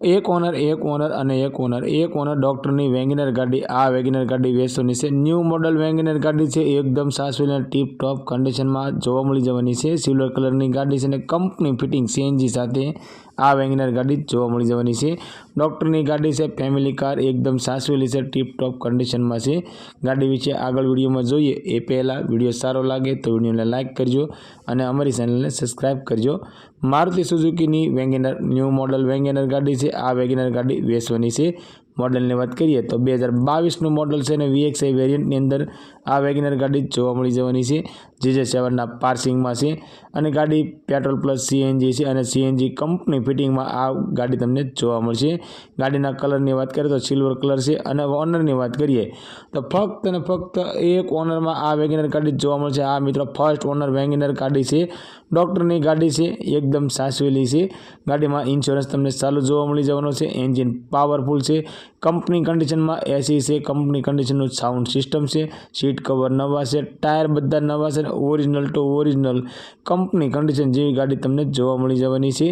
એક ઓનર એક ઓનર અને એક ઓનર. એક ઓનર ડૉક્ટરની વેગનર ગાડી, આ વેગેનર ગાડી વેસોની છે. ન્યૂ મોડલ વેગનર ગાડી છે. એકદમ સાસવીને ટીપ ટોપ કન્ડિશનમાં જોવા મળી જવાની છે. સિલ્વર કલરની ગાડી છે અને કંપની ફિટિંગ સીએનજી સાથે આ વેગનર ગાડી જોવા મળી જવાની છે. ડૉક્ટરની ગાડી છે. ફેમિલી કાર એકદમ સાસવેલી છે. ટીપ ટોપ કન્ડિશનમાં છે. ગાડી વિશે આગળ વિડીયોમાં જોઈએ. એ પહેલાં વીડિયો સારો લાગે તો વિડીયોને લાઇક કરજો અને અમારી ચેનલને સબસ્ક્રાઈબ કરજો. મારુતિ સુઝુકીની વેગેનર ન્યૂ મોડલ વેગેનર ગાડી છે. આ વેગેનર ગાડી વેચવાની છે. મોડલની વાત કરીએ તો બે હજાર બાવીસનું મોડલ છે અને વીએક્સઆઈ વેરિયન્ટની અંદર આ વેગનર ગાડી જોવા મળી જવાની છે. જે જે સેવનના પાર્સિંગમાં છે અને ગાડી પેટ્રોલ પ્લસ સીએનજી છે અને સીએનજી કંપની ફિટિંગમાં આ ગાડી તમને જોવા મળશે. ગાડીના કલરની વાત કરીએ તો સિલ્વર કલર છે અને ઓનરની વાત કરીએ તો ફક્ત અને ફક્ત એક ઓનરમાં આ વેગેનર ગાડી જોવા મળશે. આ મિત્રો ફર્સ્ટ ઓનર વેગનર ગાડી છે. ડૉક્ટરની ગાડી છે, એકદમ સાચવેલી છે. ગાડીમાં ઇન્સ્યોરન્સ તમને ચાલુ જોવા મળી જવાનો છે. એન્જિન પાવરફુલ છે. કંપની કન્ડિશનમાં એસી છે, કંપની કન્ડિશનનું સાઉન્ડ સિસ્ટમ છે, સીટ કવર નવા છે, ટાયર બધા નવા છે original to original company condition જેવી ગાડી તમને જોવા મળી જવાની છે.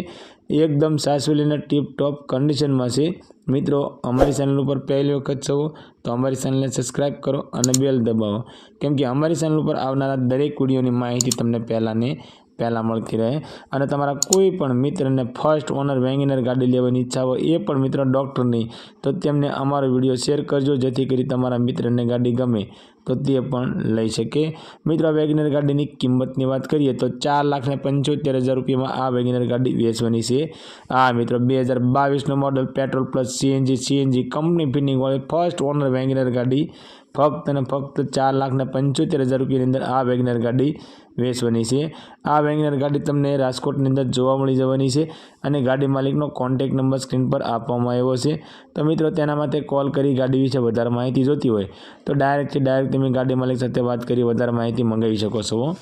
એકદમ સાસવેલીના ટીપ ટોપ કન્ડિશનમાં છે. મિત્રો, અમારી ચેનલ ઉપર પહેલી વખત છો તો અમારી ચેનલને સબસ્ક્રાઈબ કરો અને બેલ દબાવો. કેમ કે અમારી ચેનલ ઉપર આવનારા દરેક વિડીયોની માહિતી તમને પહેલાંને પહેલાં મળતી રહે. અને તમારા કોઈ પણ મિત્રને ફર્સ્ટ ઓનર વેગેનર ગાડી લેવાની ઈચ્છા હોય, એ પણ મિત્ર ડૉક્ટરની તો તેમને અમારો વીડિયો શેર કરજો, જેથી કરી તમારા મિત્રને ગાડી ગમે, તો તે પણ લઈ શકે. મિત્રો વેગેનર ગાડીની કિંમતની વાત કરીએ, તો ચાર લાખને પંચોતેર હજાર રૂપિયામાં આ વેગેનર ગાડી વેચવાની છે. આ મિત્રો, બે હજાર બાવીસનું model petrol plus CNG CNG company ફિટિંગવાળી first owner WagonR ગાડી ફક્ત અને ફક્ત ચાર લાખને પંચોતેર હજાર રૂપિયાની અંદર આ વેગનર ગાડી વેચવાની છે. આ વેગેનર ગાડી તમને રાજકોટની અંદર જોવા મળી જવાની છે અને ગાડી માલિકનો કોન્ટેક નંબર સ્ક્રીન પર આપવામાં આવ્યો છે. તો મિત્રો, તેના માટે કોલ કરી ગાડી વિશે વધારે માહિતી જોતી હોય તો ડાયરેક્ટથી ડાયરેક્ટ તમે ગાડી માલિક સાથે વાત કરી, વધારે માહિતી મંગાવી શકો છો.